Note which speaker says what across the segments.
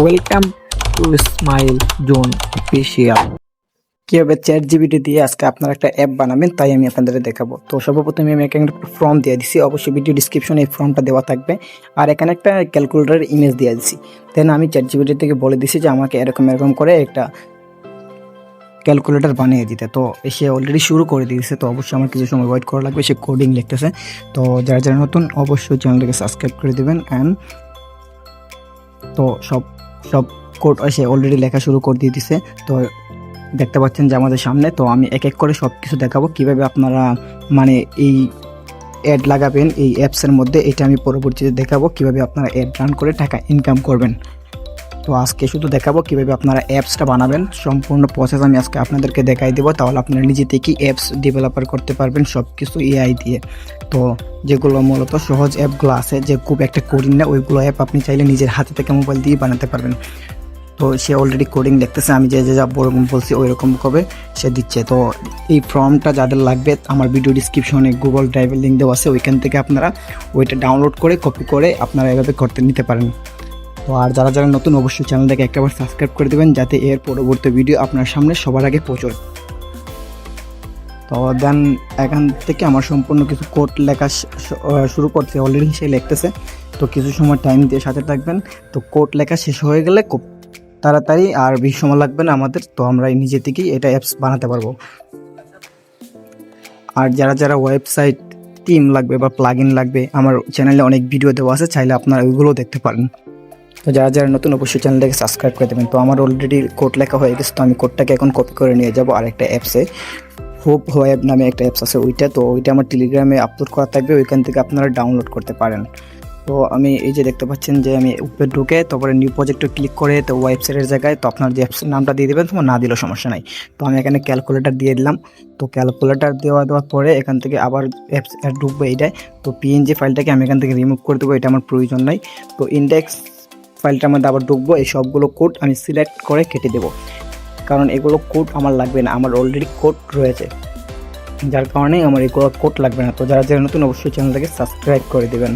Speaker 1: Welcome to smile zone special কীভাবে chat GPT দিয়ে আজকে আপনারা একটা অ্যাপ বানাবেন, তাই আমি আপনাদের দেখাবো। তো সর্বপ্রথমে আমি এখানে একটা ফর্ম দিয়ে দিছি, অবশ্যই ভিডিও ডিসক্রিপশনে এই ফর্মটা দেওয়া থাকবে। আর এখানে একটা ক্যালকুলেটারের ইমেজ দিয়ে দিছি। দেন আমি চ্যাট জিবিটি থেকে বলে দিছি যে আমাকে এরকম এরকম করে একটা ক্যালকুলেটর বানিয়ে দিতে। তো সে অলরেডি শুরু করে দিয়েছে, তো অবশ্যই আমার কিছু সময় ওয়েট করা লাগবে, সে কোডিং লিখতেছে। তো যারা যারা নতুন, অবশ্যই চ্যানেলটাকে সাবস্ক্রাইব করে দেবেন। অ্যান্ড তো সব সব কোড এসে অলরেডি লেখা শুরু করে দিয়ে দিছে। তো দেখতে পাচ্ছেন যে আমাদের সামনে, তো আমি এক এক করে সব কিছু দেখাবো। কীভাবে আপনারা মানে এই অ্যাড লাগাবেন, এই অ্যাপসের মধ্যে, এটা আমি পরবর্তীতে দেখাবো। কীভাবে আপনারা অ্যাড রান করে টাকা ইনকাম করবেন। তো আজকে শুধু দেখাবো কীভাবে আপনারা অ্যাপসটা বানাবেন। সম্পূর্ণ প্রসেস আমি আজকে আপনাদেরকে দেখাই দেবো। তাহলে আপনারা নিজে থেকেই অ্যাপস ডেভেলপার করতে পারবেন সব কিছু এআই দিয়ে। তো যেগুলো মূলত সহজ অ্যাপগুলো আছে, যে খুব একটা কোডিং না, ওইগুলো অ্যাপ আপনি চাইলে নিজের হাতে থেকে মোবাইল দিয়ে বানাতে পারবেন। তো সে অলরেডি কোডিং দেখতেছে, আমি যে যে যা ওরকম বলছি ওই রকম কবে সে দিচ্ছে। তো এই ফর্মটা যাদের লাগবে, আমার ভিডিও ডিসক্রিপশনে গুগল ড্রাইভের লিঙ্ক দেওয়া আছে, ওইখান থেকে আপনারা ওইটা ডাউনলোড করে কপি করে আপনারা এভাবে করতে নিতে পারেন। তো আর যারা যারা নতুন, অবশ্যই চ্যানেলটাকে একবার সাবস্ক্রাইব করে দেবেন, যাতে এর পরবর্তী ভিডিও আপনার সামনে সবার আগে পৌঁছয়। তো দেন, এখান থেকে আমার সম্পূর্ণ কিছু কোড লেখা শুরু করছে অলরেডি সে লিখতেছে। তো কিছু সময় টাইম দিয়ে সাথে থাকবেন। তো কোড লেখা শেষ হয়ে গেলে খুব তাড়াতাড়ি আর বেশি সময় লাগবে না আমাদের। তো আমরা নিজে থেকেই এটা অ্যাপস বানাতে পারব। আর যারা যারা ওয়েবসাইট টিম লাগবে বা প্লাগ লাগবে, আমার চ্যানেলে অনেক ভিডিও দেওয়া আছে, চাইলে আপনারা ওইগুলো দেখতে পারেন। তো যারা যারা নতুন অবশ্যই চ্যানেলটাকে সাবস্ক্রাইব করে দেবেন। তো আমার অলরেডি কোড লেখা হয়ে গেছে, তো আমি কোডটাকে এখন কপি করে নিয়ে যাব আর একটা অ্যাপসে হোপ ওয়েব নামে একটা অ্যাপস আছে ওইটা, তো ওইটা আমার টেলিগ্রামে আপলোড করা থাকবে, ওইখান থেকে আপনারা ডাউনলোড করতে পারেন। তো আমি এই যে দেখতে পাচ্ছেন যে আমি উপরে ঢুকে, তারপরে নিউ প্রজেক্টে ক্লিক করে, তো ওয়েবসাইটের জায়গায়, তো আপনার যে অ্যাপসের নামটা দিয়ে দেবেন, তোমার না দিলেও সমস্যা নাই। তো আমি এখানে ক্যালকুলেটার দিয়ে দিলাম। তো ক্যালকুলেটার দেওয়া দেওয়ার পরে এখান থেকে আবার অ্যাপস ঢুকবে এইটায়। তো পিএনজি ফাইলটাকে আমি এখান থেকে রিমুভ করে দেবো, এটা আমার প্রয়োজন নাই। তো ইন্ডেক্স ফাইলটার মধ্যে আবার ঢুকবো, এই সবগুলো কোড আমি সিলেক্ট করে কেটে দেবো। কারণ এগুলো কোড আমার লাগবে না, আমার অলরেডি কোড রয়েছে। যার কারণে আমার এগুলো কোড লাগবে না। তো যারা যারা নতুন, অবশ্যই চ্যানেলটাকে সাবস্ক্রাইব করে দেবেন।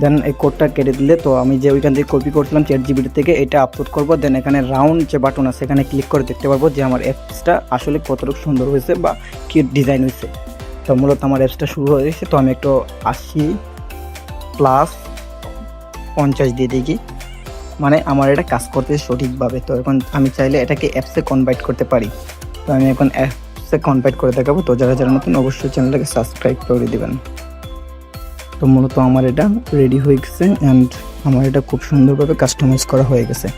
Speaker 1: দেন এই কোডটা কেটে দিলে তো আমি যে ওইখান থেকে কপি করছিলাম চ্যাট জিবিটি থেকে, এটা আপলোড করব। দেন এখানে রাউন্ড যে বাটন আছে, এখানে ক্লিক করে দেখতে পারব যে আমার অ্যাপসটা আসলে কতটুকু সুন্দর হয়েছে বা কী ডিজাইন হয়েছে। তো মূলত আমার অ্যাপসটা শুরু হয়ে গেছে তো আমি একটু আশি প্লাস পঞ্চাশ দিয়ে দেখি। মানে আমার এটা কাজ করতে সঠিকভাবে। তো এখন আমি চাইলে এটাকে অ্যাপসে কনভার্ট করতে পারি। তো আমি এখন অ্যাপসে কনভার্ট করে দেখাবো। তো যারা যারা নতুন অবশ্যই চ্যানেলটাকে সাবস্ক্রাইব করে দেবেন। তো মূলত আমার এটা রেডি হয়ে গেছে অ্যান্ড আমার এটা খুব সুন্দরভাবে কাস্টমাইজ করা হয়ে গেছে।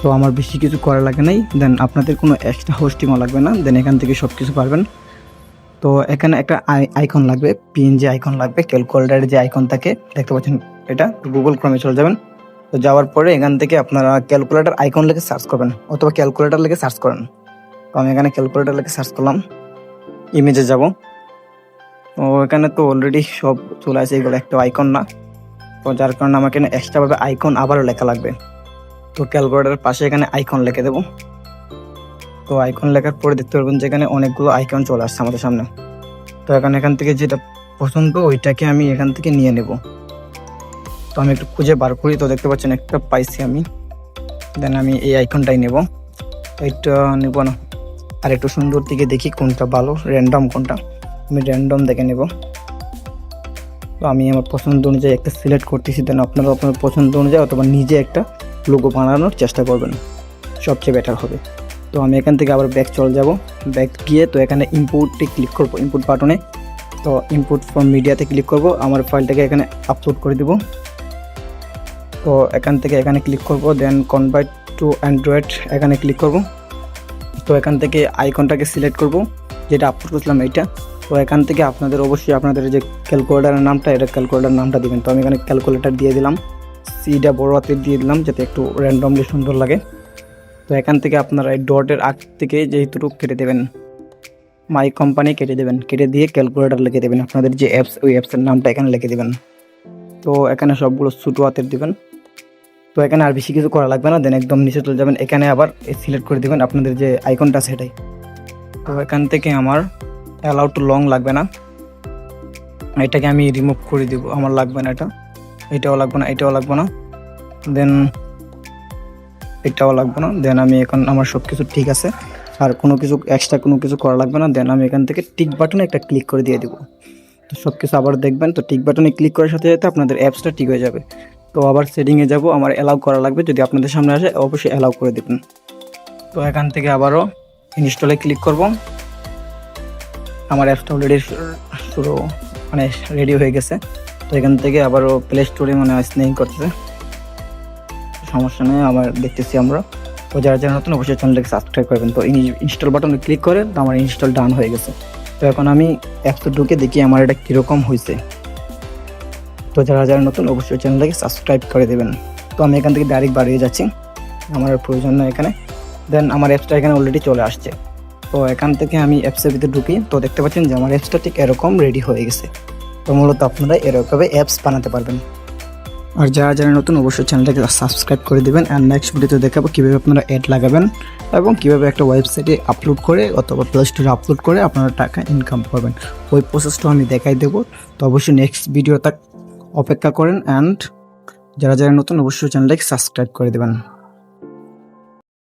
Speaker 1: তো আমার বেশি কিছু করা লাগে নাই। দেন আপনাদের কোনো এক্সট্রা হোস্টিংও লাগবে না। দেন এখান থেকে সব কিছু পারবেন। তো এখানে একটা আইকন লাগবে। পিএনজি আইকন লাগবে। ক্যালকুলেটারের যে আইকন থাকে, দেখতে পাচ্ছেন এটা? গুগল ক্রমে চলে যাবেন। তো যাওয়ার পরে এখান থেকে আপনারা ক্যালকুলেটার আইকন লিখে সার্চ করবেন, অথবা ক্যালকুলেটার লিখে সার্চ করেন। তো আমি এখানে ক্যালকুলেটার লিখে সার্চ করলাম ইমেজে যাব। তো এখানে তো অলরেডি সব চলে আসে, এগুলো একটা আইকন না। তো যার কারণে আমাকে এক্সট্রাভাবে আইকন আবারও লেখা লাগবে। তো ক্যালকুলেটারের পাশে এখানে আইকন লিখে দেবো। তো আইকন লেখার পরে দেখতে পারবেন যে এখানে অনেকগুলো আইকন চলে আসছে আমাদের সামনে। তো এখন এখান থেকে যেটা পছন্দ, ওইটাকে আমি এখান থেকে নিয়ে নেব। তো আমি একটু খুঁজে বার করি। তো দেখতে পাচ্ছেন একটা পাইছি আমি। দেন আমি এই আইকনটাই নেব। এইটা নেব না। আর একটু সুন্দর দিকে দেখি কোনটা ভালো র্যান্ডম কোনটা। আমি র্যান্ডম দেখে নেব। তো আমি আমার পছন্দ অনুযায়ী একটা সিলেক্ট করতেছি। দেন আপনারা আপনার পছন্দ অনুযায়ী অথবা নিজে একটা লোগো বানানোর চেষ্টা করবেন। সবচেয়ে বেটার হবে। তো আমি এখান থেকে আবার ব্যাক চলে যাব। ব্যাক গিয়ে তো এখানে ইম্পোর্টে ক্লিক করব। ইনপুট বাটনে তো ইনপুট ফ্রম মিডিয়াতে ক্লিক করব। আমার ফাইলটাকে এখানে আপলোড করে দিব। তো এখান থেকে এখানে ক্লিক করব দেন কনভার্ট টু অ্যান্ড্রয়েড এখানে ক্লিক করব। তো এখান থেকে আইকনটাকে সিলেক্ট করব, যেটা আপলোড করছিলাম এইটা। তো এখান থেকে আপনাদের অবশ্যই আপনাদের যে ক্যালকুলেটারের নামটা, এটা ক্যালকুলেটার নামটা দিবেন। তো আমি এখানে ক্যালকুলেটার দিয়ে দিলাম সিটা বড় হাতের দিয়ে দিলাম, যাতে একটু র্যান্ডমলি সুন্দর লাগে। তো এখান থেকে আপনারা এই ডটের আগ থেকে যেহেতু কেটে দেবেন মাই কোম্পানি কেটে দেবেন, কেটে দিয়ে ক্যালকুলেটার লিখে দেবেন। আপনাদের যে অ্যাপস ওই অ্যাপসের নামটা এখানে লিখে দেবেন। তো এখানে সবগুলো ছোটো হাতের দেবেন। তো এখানে আর বেশি কিছু করা লাগবে না দেন একদম নিচে চলে যাবেন। এখানে আবার সিলেক্ট করে দেবেন আপনাদের যে আইকনটা সেটাই তো এখান থেকে আমার অ্যালাউ টু লং লাগবে না। এটাকে আমি রিমুভ করে দিব, আমার লাগবে না এটা। এটাও লাগবে না, এটাও লাগবে না। দেন এটাও লাগবে না। দেন আমি এখন আমার সব কিছু ঠিক আছে। আর কোনো কিছু এক্সট্রা কোনো কিছু করা লাগবে না। দেন আমি এখান থেকে টিক বাটনে একটা ক্লিক করে দিয়ে দেবো। তো সব কিছু আবার দেখবেন। তো টিক বাটনে ক্লিক করার সাথে সাথে আপনাদের অ্যাপসটা ঠিক হয়ে যাবে। তো আবার সেটিংয়ে যাব, আমার অ্যালাউ করা লাগবে। যদি আপনাদের সামনে আসে, অবশ্যই অ্যালাউ করে দেবেন। তো এখান থেকে আবারও ইনস্টলে ক্লিক করব। আমার অ্যাপসটা অলরেডি শুরু মানে রেডি হয়ে গেছে। তো এখান থেকে আবারও প্লে স্টোরে মানে স্নেহিং করতেছে। সমস্যা নেই, আবার দেখতেছি আমরা। তো যারা যারা নতুন, অবশ্যই চ্যানেলটাকে সাবস্ক্রাইব করবেন। তো ইনস্টল বাটনে ক্লিক করে, তো আমার ইনস্টল ডান হয়ে গেছে। তো এখন আমি অ্যাপসে ঢুকে দেখি আমার এটা কীরকম হয়েছে তো যারা যারা নতুন, অবশ্যই চ্যানেলটাকে সাবস্ক্রাইব করে দেবেন। তো আমি এখান থেকে ডাইরেক্ট বাড়িয়ে যাচ্ছি। আমার প্রয়োজন নয় এখানে। দেন আমার অ্যাপসটা এখানে অলরেডি চলে আসছে। তো এখান থেকে আমি অ্যাপসের ভিতরে ঢুকি। তো দেখতে পাচ্ছেন যে আমার অ্যাপসটা ঠিক এরকম রেডি হয়ে গেছে। তো মূলত আপনারা এরকমভাবে অ্যাপস বানাতে পারবেন। আর যারা যারা নতুন, অবশ্যই চ্যানেলটাকে সাবস্ক্রাইব করে দেবেন অ্যান্ড নেক্সট ভিডিওতে দেখাবো কীভাবে আপনারা অ্যাড লাগাবেন এবং কীভাবে একটা ওয়েবসাইটে আপলোড করে অথবা প্লে স্টোরে আপলোড করে আপনারা টাকা ইনকাম করবেন ওই প্রসেসটা আমি দেখাই দেবো। তো অবশ্যই নেক্সট ভিডিও তাক অপেক্ষা করেন অ্যান্ড যারা যারা নতুন, অবশ্যই চ্যানেলটাকে সাবস্ক্রাইব করে দেবেন।